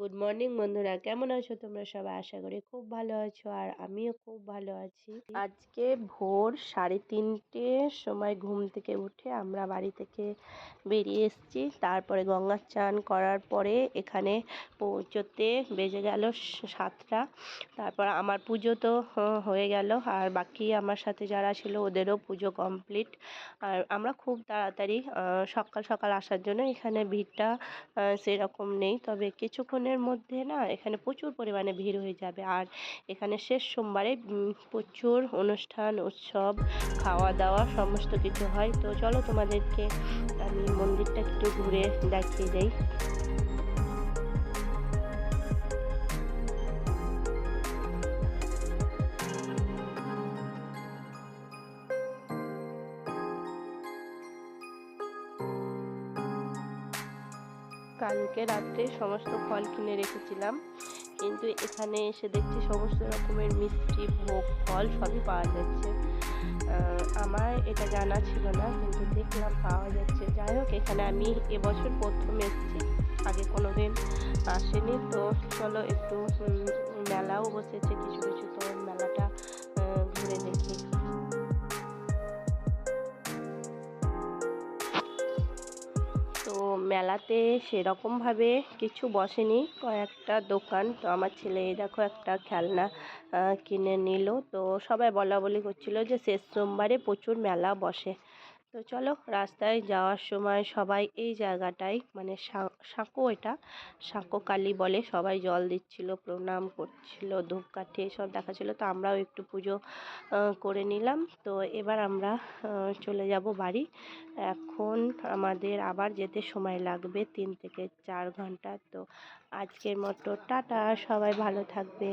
Good morning বন্ধুরা। কেমন আছো তোমরা সবাই? আশা করি খুব ভালো আছো আর আমিও খুব ভালো আছি। আজকে ভোর সাড়ে তিনটের সময় ঘুম থেকে উঠে আমরা বাড়ি থেকে বেরিয়ে এসেছি। তারপরে গঙ্গার চান করার পরে এখানে পৌঁছতে বেজে গেল সাতটা। তারপর আমার পুজো তো, হয়ে গেল। আর বাকি আমার সাথে যারা ছিল ওদেরও পুজো কমপ্লিট আর আমরা খুব তাড়াতাড়ি সকাল সকাল আসার জন্য এখানে ভিড়টা সেরকম নেই। তবে কিছুক্ষণের মধ্যে না এখানে প্রচুর পরিমাণে ভিড় হয়ে যাবে। আর এখানে শেষ সোমবারে প্রচুর অনুষ্ঠান, উৎসব খাওয়া দাওয়া সমস্ত কিছু হয়। তো চলো তোমাদেরকে আমি মন্দিরটা একটু ঘুরে দেখিয়ে দেই। কালকে রাত্রে সমস্ত ফল কিনে রেখেছিলাম। কিন্তু এখানে এসে দেখছি সমস্ত রকমের মিষ্টি ভোগ ফল সবই পাওয়া যাচ্ছে। আমার এটা জানা ছিল না, কিন্তু দেখলাম পাওয়া যাচ্ছে। যাই হোক, এখানে আমি এবছর প্রথম এসেছি। আগে কোনো দিন আসেনি। তো চলো একটু মেলাও বসেছে। কিছু কিছু তো মেলাটা ঘুরে দেখি। মেলাতে সেরকমভাবে কিছু বসেনি, কয়েকটা দোকান। তো আমার ছেলে দেখো একটা খেলনা কিনে নিল। তো সবাই বলা বলি করছিল যে শেষ সোমবারে প্রচুর মেলা বসে। তো চলো রাস্তায় যাওয়ার সময় সবাই এই জায়গাটায় মানে সাঁকো এটা, সাঁকো কালী বলে সবাই জল দিচ্ছিল, প্রণাম করছিল, ধূপকাঠি এসব দেখাচ্ছিল, তো আমরাও একটু পুজো করে নিলাম। তো এবার আমরা চলে যাব বাড়ি। এখন আমাদের আবার যেতে সময় লাগবে তিন থেকে চার ঘণ্টা। তো আজকের মতো টাটা, সবাই ভালো থাকবে।